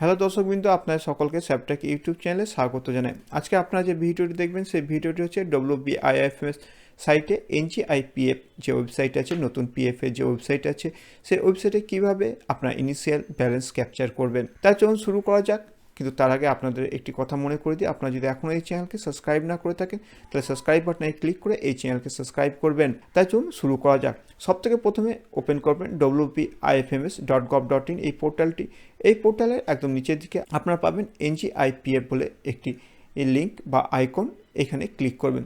Hello দর্শকবৃন্দ আপনার সকলকে স্যাপটাক ইউটিউব চ্যানেলে স্বাগত জানাই। আজকে আপনারা যে ভিডিওটি দেখবেন, সেই ভিডিওটি হচ্ছে ডব্লিউ বিআইএফএস সাইটে এনজিআইপিএফ যে ওয়েবসাইট আছে, নতুন পিএফ এর যে ওয়েবসাইট আছে, সেই ওয়েবসাইটে কীভাবে আপনার ইনিশিয়াল ব্যালেন্স ক্যাপচার করবেন। তাই চলুন শুরু করা যাক। কিন্তু তার আগে আপনাদের একটি কথা মনে করে দিই। আপনারা যদি এখনও এই চ্যানেলকে সাবস্ক্রাইব না করে থাকেন, তাহলে সাবস্ক্রাইব বাটনে ক্লিক করে এই চ্যানেলকে সাবস্ক্রাইব করবেন। তাই চলুন শুরু করা যাক। সব থেকে প্রথমে ওপেন করবেন ডব্লিউপি ডট ডট ইন এই পোর্টালটি। এই পোর্টালের একদম নিচের দিকে আপনারা পাবেন এনজিআইপিএফ বলে একটি লিঙ্ক বা আইকন। এখানে ক্লিক করবেন।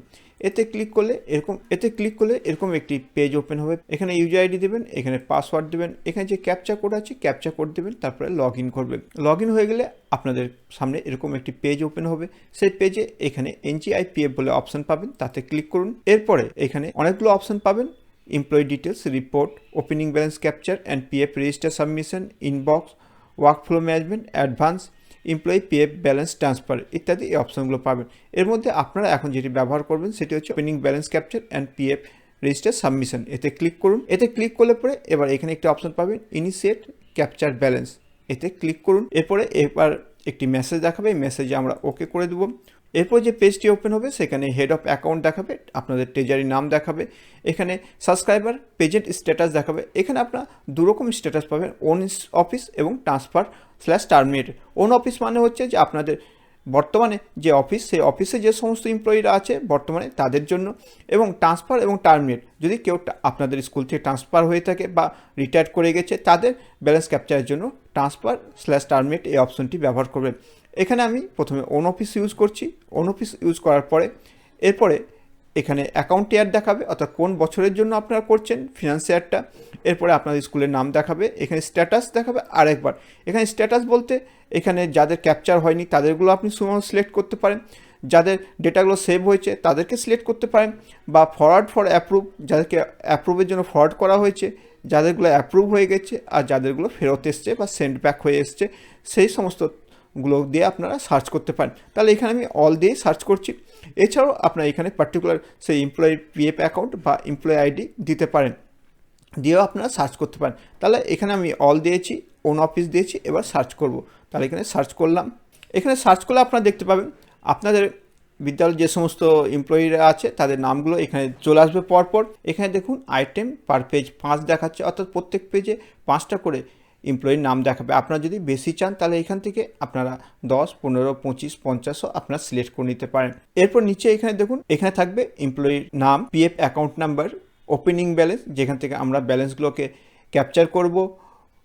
এতে ক্লিক করলে এরকম, এতে ক্লিক করলে এরকম একটি পেজ ওপেন হবে। এখানে ইউজার আইডি দেবেন, এখানে পাসওয়ার্ড দেবেন, এখানে যে ক্যাপচা কোড আছে ক্যাপচা কোড দেবেন, তারপরে লগ ইন করবেন। লগ ইন হয়ে গেলে আপনাদের সামনে এরকম একটি পেজ ওপেন হবে। সেই পেজে এখানে এনজিআইপিএফ বলে অপশন পাবেন, তাতে ক্লিক করুন। এরপরে এখানে অনেকগুলো অপশন পাবেন employee details report opening balance capture and PF register submission inbox workflow management advance employee P F balance transfer ইত্যাদি এই অপশনগুলো পাবেন। এর মধ্যে আপনারা এখন যেটি ব্যবহার করবেন সেটি হচ্ছে opening balance capture and P F register submission এতে ক্লিক করুন। এতে ক্লিক করলে পরে এবার এখানে একটি অপশন পাবেন ইনিশিয়েট ক্যাপচার ব্যালেন্স এতে ক্লিক করুন। এরপরে এবার একটি মেসেজ দেখাবে। এই মেসেজে আমরা ওকে করে দেবো। এরপর যে পেজটি ওপেন হবে, সেখানে হেড অফ অ্যাকাউন্ট দেখাবে, আপনাদের ট্রেজারি নাম দেখাবে, এখানে সাবস্ক্রাইবার পেজেন্ট স্ট্যাটাস দেখাবে, এখানে আপনার দুরকম স্ট্যাটাস পাবেন ওন অফিস এবং transfer slash terminated own office মানে হচ্ছে যে আপনাদের বর্তমানে যে অফিস সেই অফিসে যে সমস্ত এমপ্লয়িরা আছে বর্তমানে তাদের জন্য এবং ট্রান্সফার এবং টার্মিনেট যদি কেউ আপনাদের স্কুল থেকে ট্রান্সফার হয়ে থাকে বা রিটায়ার করে গেছে, তাদের ব্যালেন্স ক্যাপচারের জন্য ট্রান্সফার স্ল্যাশ টার্মিনেট এই অপশনটি ব্যবহার করবেন। এখানে আমি প্রথমে ওন অফিস ইউজ করছি। ওন অফিস ইউজ করার পরে, এরপরে এখানে অ্যাকাউন্ট ইয়ার দেখাবে, অর্থাৎ কোন বছরের জন্য আপনারা করছেন ফিনান্স ইয়ারটা এরপরে আপনাদের স্কুলের নাম দেখাবে, এখানে স্ট্যাটাস দেখাবে আরেকবার। এখানে স্ট্যাটাস বলতে এখানে যাদের ক্যাপচার হয়নি, তাদেরগুলো আপনি শুধুমাত্র সিলেক্ট করতে পারেন। যাদের ডেটাগুলো সেভ হয়েছে, তাদেরকে সিলেক্ট করতে পারেন। বা ফরওয়ার্ড ফর অ্যাপ্রুভ যাদেরকে অ্যাপ্রুভের জন্য ফরওয়ার্ড করা হয়েছে যাদেরগুলো অ্যাপ্রুভ হয়ে গেছে আর যাদেরগুলো ফেরত এসছে বা সেন্ড ব্যাক হয়ে এসছে, সেই সমস্ত গুলো দিয়ে আপনারা সার্চ করতে পারেন। তাহলে এখানে আমি অল দিয়ে সার্চ করছি। এছাড়াও আপনারা এখানে পার্টিকুলার সেই এমপ্লয়ি পিএফ অ্যাকাউন্ট বা এমপ্লয়ি আইডি দিতে পারেন। দিয়েও আপনারা সার্চ করতে পারেন। তাহলে এখানে আমি অল দিয়েছি ওন অফিস দিয়েছি, এবার সার্চ করব। তাহলে এখানে সার্চ করলাম। এখানে সার্চ করলে আপনারা দেখতে পাবেন, আপনাদের বিদ্যালয়ের যে সমস্ত এমপ্লয়িরা আছে, তাদের নামগুলো এখানে চলে আসবে পরপর। এখানে দেখুন আইটেম পার পেজ পাঁচ দেখাচ্ছে, অর্থাৎ প্রত্যেক পেজে পাঁচটা করে এমপ্লয়ির নাম দেখাবে। আপনারা যদি বেশি চান, তাহলে এখান থেকে আপনারা দশ, পনেরো, পঁচিশ, পঞ্চাশও আপনারা সিলেক্ট করে নিতে পারেন। এরপর নিচে এখানে দেখুন, এখানে থাকবে এমপ্লয়ির নাম PF account number opening balance যেখান থেকে আমরা ব্যালেন্সগুলোকে ক্যাপচার করব।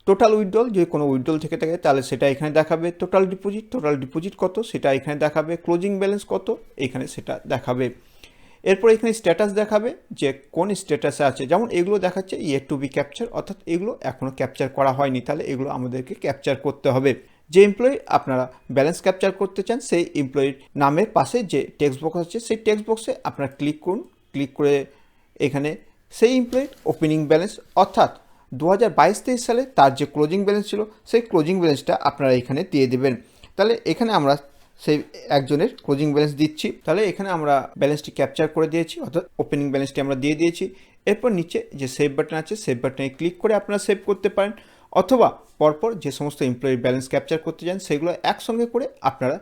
টোটাল উইথড্রল যদি কোনো উইথড্রল থেকে থাকে, তাহলে সেটা এখানে দেখাবে। টোটাল ডিপোজিট টোটাল ডিপোজিট কত, সেটা এখানে দেখাবে। ক্লোজিং ব্যালেন্স কত, এখানে সেটা দেখাবে। এরপর এখানে স্ট্যাটাস দেখাবে যে কোন স্ট্যাটাসে আছে। যেমন এগুলো দেখাচ্ছে ইয়ে টু বি ক্যাপচার অর্থাৎ এগুলো এখনও ক্যাপচার করা হয়নি। তাহলে এগুলো আমাদেরকে ক্যাপচার করতে হবে। যে এমপ্লয়ি আপনারা ব্যালেন্স ক্যাপচার করতে চান, সেই এমপ্লয়ির নামের পাশে যে টেক্সট বক্স আছে, সেই টেক্সট বক্সে আপনারা ক্লিক করুন। ক্লিক করে এখানে সেই এমপ্লয়ির ওপেনিং ব্যালেন্স অর্থাৎ দু হাজার বাইশ তেইশ সালে তার যে ক্লোজিং ব্যালেন্স ছিল, সেই ক্লোজিং ব্যালেন্সটা আপনারা এখানে দিয়ে দেবেন। তাহলে এখানে আমরা সেই একজনের ক্লোজিং ব্যালেন্স দিচ্ছি। তাহলে এখানে আমরা ব্যালেন্সটি ক্যাপচার করে দিয়েছি, অর্থাৎ ওপেনিং ব্যালেন্সটি আমরা দিয়ে দিয়েছি। এরপর নিচে যে সেভ বাটন আছে সেভ বাটনে ক্লিক করে আপনারা সেভ করতে পারেন। অথবা পরপর যে সমস্ত এমপ্লয়ির ব্যালেন্স ক্যাপচার করতে চান, সেগুলো একসঙ্গে করে আপনারা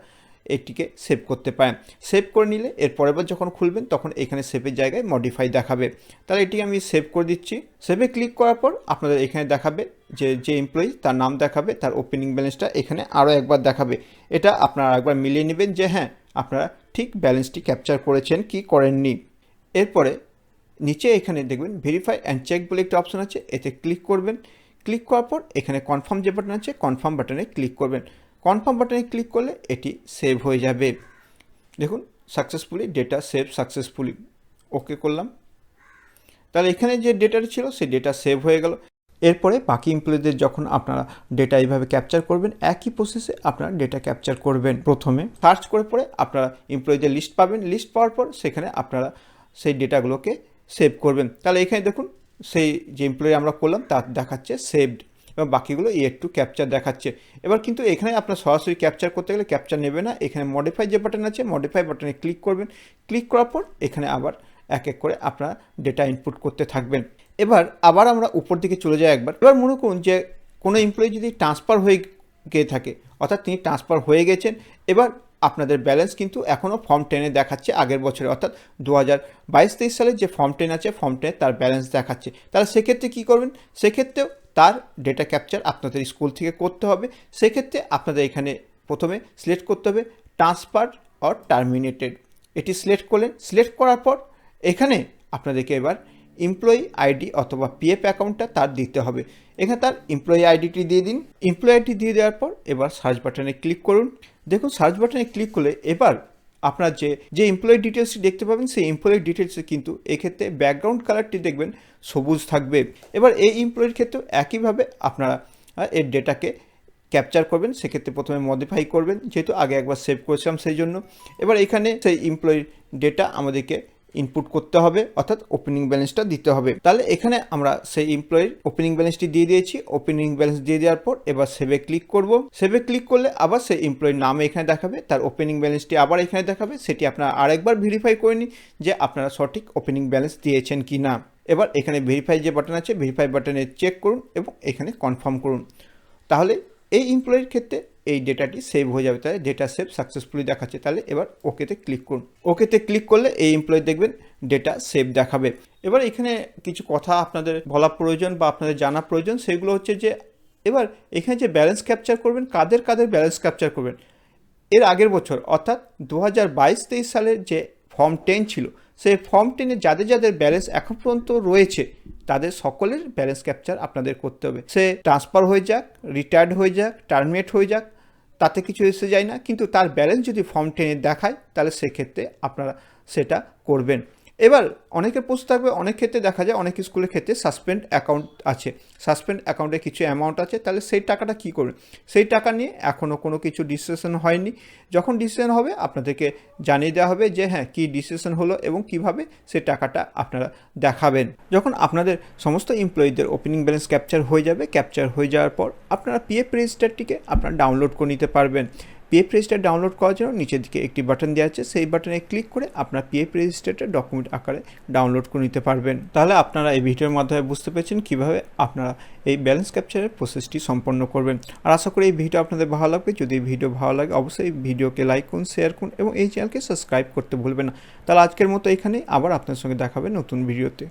এটিকে সেভ করতে পারেন। সেভ করে নিলে এর পরের যখন খুলবেন, তখন এখানে সেভের জায়গায় মডিফাই দেখাবে। তাহলে এটি আমি সেভ করে দিচ্ছি। সেভে ক্লিক করার পর আপনাদের এখানে দেখাবে যে যে এমপ্লয়ি তার নাম দেখাবে, তার ওপেনিং ব্যালেন্সটা এখানে আরও একবার দেখাবে। এটা আপনারা একবার মিলিয়ে নেবেন যে হ্যাঁ আপনারা ঠিক ব্যালেন্সটি ক্যাপচার করেছেন কি করেননি। এরপরে নিচে এখানে দেখবেন ভেরিফাই অ্যান্ড চেক বলে একটা অপশন আছে, এতে ক্লিক করবেন। ক্লিক করার পর এখানে কনফার্ম যে বাটন আছে কনফার্ম বাটনে ক্লিক করবেন। কনফার্ম বাটনে ক্লিক করলে এটি সেভ হয়ে যাবে। দেখুন successfully data save successfully okay করলাম। তাহলে এখানে যে ডেটাটা ছিল, সেই ডেটা সেভ হয়ে গেল। এরপরে বাকি এমপ্লয়ীদের যখন আপনারা ডেটা এইভাবে ক্যাপচার করবেন, একই প্রসেসে আপনারা ডেটা ক্যাপচার করবেন। প্রথমে সার্চ করে পরে আপনারা এমপ্লয়ীদের লিস্ট পাবেন। লিস্ট পাওয়ার পর সেখানে আপনারা সেই ডেটাগুলোকে সেভ করবেন। তাহলে এখানে দেখুন, সেই যে এমপ্লয়ি আমরা করলাম, তার দেখাচ্ছে সেভড এবং বাকিগুলো ইয়ে টু ক্যাপচার দেখাচ্ছে। এবার কিন্তু এখানে আপনার সরাসরি ক্যাপচার করতে গেলে ক্যাপচার নেবে না। এখানে মডিফাই যে বাটন আছে মডিফাই বাটনে ক্লিক করবেন। ক্লিক করার পর এখানে আবার এক এক করে আপনারা ডেটা ইনপুট করতে থাকবেন। এবার আবার আমরা উপর দিকে চলে যাই একবার। এবার মনে করুন যে কোনো এমপ্লয়ি যদি ট্রান্সফার হয়ে গিয়ে থাকে, অর্থাৎ তিনি ট্রান্সফার হয়ে গেছেন, এবার আপনাদের ব্যালেন্স কিন্তু এখনও ফর্ম টেনে দেখাচ্ছে আগের বছরে। অর্থাৎ দু হাজার বাইশ তেইশ সালের যে ফর্ম টেন আছে ফর্ম টেনে তার ব্যালেন্স দেখাচ্ছে। তাহলে সেক্ষেত্রে কী করবেন? সেক্ষেত্রেও তার ডেটা ক্যাপচার আপনাদের স্কুল থেকে করতে হবে। সেক্ষেত্রে আপনাদের এখানে প্রথমে সিলেক্ট করতে হবে ট্রান্সফার অর টার্মিনেটেড এটি সিলেক্ট করলেন সিলেক্ট করার পর এখানে আপনাদেরকে এবার এমপ্লয়ি আইডি অথবা পিএফ অ্যাকাউন্টটা তার দিতে হবে। এখানে তার এমপ্লয়ি আইডিটি দিয়ে দিন। এমপ্লয়ি আইডি দিয়ে দেওয়ার পর এবার সার্চ বাটনে ক্লিক করুন। দেখুন সার্চ বাটনে ক্লিক করলে এবার আপনার যে যে এমপ্লয়ি ডিটেলসটি দেখতে পাবেন, সেই এমপ্লয়ি ডিটেলসে কিন্তু এক্ষেত্রে ব্যাকগ্রাউন্ড কালারটি দেখবেন, সবুজ থাকবে। এবার এই এমপ্লয়ির ক্ষেত্রে একইভাবে আপনারা এর ডেটাকে ক্যাপচার করবেন, সেক্ষেত্রে প্রথমে মডিফাই করবেন, যেহেতু আগে একবার সেভ করেছিলাম সেই জন্য। এবার এখানে সেই এমপ্লয়ির ডেটা আমাদেরকে ইনপুট করতে হবে, অর্থাৎ ওপেনিং ব্যালেন্সটা দিতে হবে। তাহলে এখানে আমরা সেই এমপ্লয়ির ওপেনিং ব্যালেন্সটি দিয়ে দিয়েছি। ওপেনিং ব্যালেন্স দিয়ে দেওয়ার পর এবার সেভে ক্লিক করব। সেভে ক্লিক করলে আবার সেই এমপ্লয়ির নাম এখানে দেখাবে, তার ওপেনিং ব্যালেন্সটি আবার এখানে দেখাবে। সেটি আপনারা আরেকবার ভেরিফাই করে নিন যে আপনারা সঠিক ওপেনিং ব্যালেন্স দিয়েছেন কি না এবার এখানে ভেরিফাই যে বাটন আছে ভেরিফাই বাটনে চেক করুন এবং এখানে কনফার্ম করুন। তাহলে এই এমপ্লয়ির ক্ষেত্রে এই ডেটাটি সেভ হয়ে যাবে, তাহলে ডেটা সেভ সাকসেসফুলি দেখাচ্ছে। তাহলে এবার ওকেতে ক্লিক করুন। ওকেতে ক্লিক করলে এই এমপ্লয়ি দেখবেন ডেটা সেভ দেখাবে। এবার এখানে কিছু কথা আপনাদের বলা প্রয়োজন বা আপনাদের জানা প্রয়োজন, সেগুলো হচ্ছে যে, এবার এখানে যে ব্যালেন্স ক্যাপচার করবেন, কাদের কাদের ব্যালেন্স ক্যাপচার করবেন? এর আগের বছর, অর্থাৎ দু হাজার বাইশ তেইশ সালের যে ফর্ম টেন ছিল, সেই ফর্ম টেনে যাদের যাদের ব্যালেন্স এখন পর্যন্ত রয়েছে, তাদের সকলের ব্যালেন্স ক্যাপচার আপনাদের করতে হবে। সে ট্রান্সফার হয়ে যাক রিটায়ার্ড হয়ে যাক টার্মিনেট হয়ে যাক তাতে কিছু এসে যায় না, কিন্তু তার ব্যালেন্স যদি ফর্ম টেনে দেখায়, তাহলে সেক্ষেত্রে আপনারা সেটা করবেন। এবার অনেকের প্রশ্ন থাকবে, অনেক ক্ষেত্রে দেখা যায়, অনেক স্কুলের ক্ষেত্রে সাসপেন্ড অ্যাকাউন্ট আছে। সাসপেন্ড অ্যাকাউন্টে কিছু অ্যামাউন্ট আছে, তাহলে সেই টাকাটা কী করবে? সেই টাকা নিয়ে এখনও কোনো কিছু ডিসিশন হয়নি। যখন ডিসিশন হবে, আপনাদেরকে জানিয়ে দেওয়া হবে যে হ্যাঁ কী ডিসিশন হলো এবং কীভাবে সেই টাকাটা আপনারা দেখাবেন। যখন আপনাদের সমস্ত এমপ্লয়ীদের ওপেনিং ব্যালেন্স ক্যাপচার হয়ে যাবে ক্যাপচার হয়ে যাওয়ার পর আপনারা পিএফ রেজিস্টারটিকে আপনারা ডাউনলোড করে নিতে পারবেন। পিএফ রেজিস্টার ডাউনলোড করার জন্য নিচের দিকে একটি বাটন দেওয়া আছে। সেই বাটনে ক্লিক করে আপনার পিএফ রেজিস্টারটা ডকুমেন্ট আকারে ডাউনলোড করে নিতে পারবেন। তাহলে আপনারা এই ভিডিওর মাধ্যমে বুঝতে পেরেছেন কীভাবে আপনারা এই ব্যালেন্স ক্যাপচারের প্রসেসটি সম্পন্ন করবেন। আর আশা করি এই ভিডিও আপনাদের ভালো লাগবে। যদি এই ভিডিও ভালো লাগে, অবশ্যই ভিডিওকে লাইক করুন শেয়ার করুন এবং এই চ্যানেলকে সাবস্ক্রাইব করতে ভুলবেন না। তাহলে আজকের মতো এখানেই। আবার আপনার সঙ্গে দেখাবে নতুন ভিডিওতে।